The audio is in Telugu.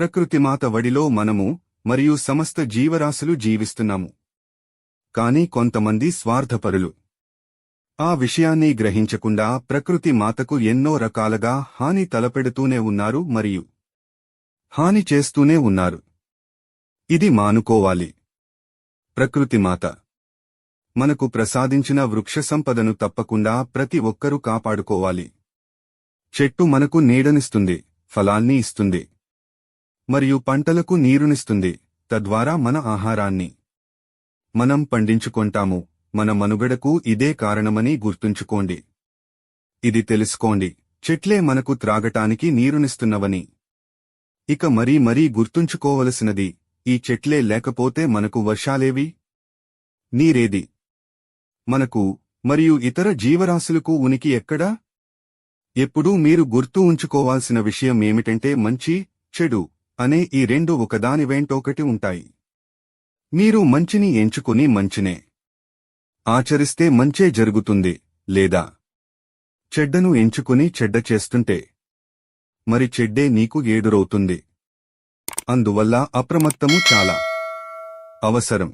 ప్రకృతిమాత వడిలో మనము మరియు సమస్త జీవరాశులు జీవిస్తున్నాము. కాని కొంతమంది స్వార్థపరులు. ఆ విషయాన్ని గ్రహించకుండా ప్రకృతి మాతకు ఎన్నో రకాలుగా హాని తలపెడుతూనే ఉన్నారు మరియు హాని చేస్తూనే ఉన్నారు. ఇది మానుకోవాలి. ప్రకృతి మాత. మనకు ప్రసాదించిన వృక్ష సంపదను తప్పకుండా ప్రతి ఒక్కరూ కాపాడుకోవాలి. చెట్టు మనకు నీడనిస్తుంది ఫలాన్ని ఇస్తుంది. మరియు పంటలకు నీరునిస్తుంది తద్వారా మన ఆహారాన్ని మనం పండించుకొంటాము. మన మనుగడకు ఇదే కారణమని గుర్తుంచుకోండి. ఇది తెలుసుకోండి చెట్లే మనకు త్రాగటానికి నీరునిస్తున్నవని. ఇక మరీ మరీ గుర్తుంచుకోవలసినది ఈ చెట్లే లేకపోతే మనకు వర్షాలేవి? నీరేది? మనకు మరియు ఇతర జీవరాశులకు ఉనికి ఎక్కడా? ఎప్పుడూ మీరు గుర్తు ఉంచుకోవాల్సిన విషయం ఏమిటంటే మంచి చెడు. అనే ఈ రెండు ఒకదాని వెంటొకటి ఉంటాయి. మీరు మంచిని ఎంచుకుని మంచినే. ఆచరిస్తే మంచే జరుగుతుంది లేదా? చెడ్డను ఎంచుకుని చెడ్డ చేస్తుంటే మరి చెడ్డే నీకు ఏడురవుతుంది. అందువల్ల అప్రమత్తము చాలా. అవసరం.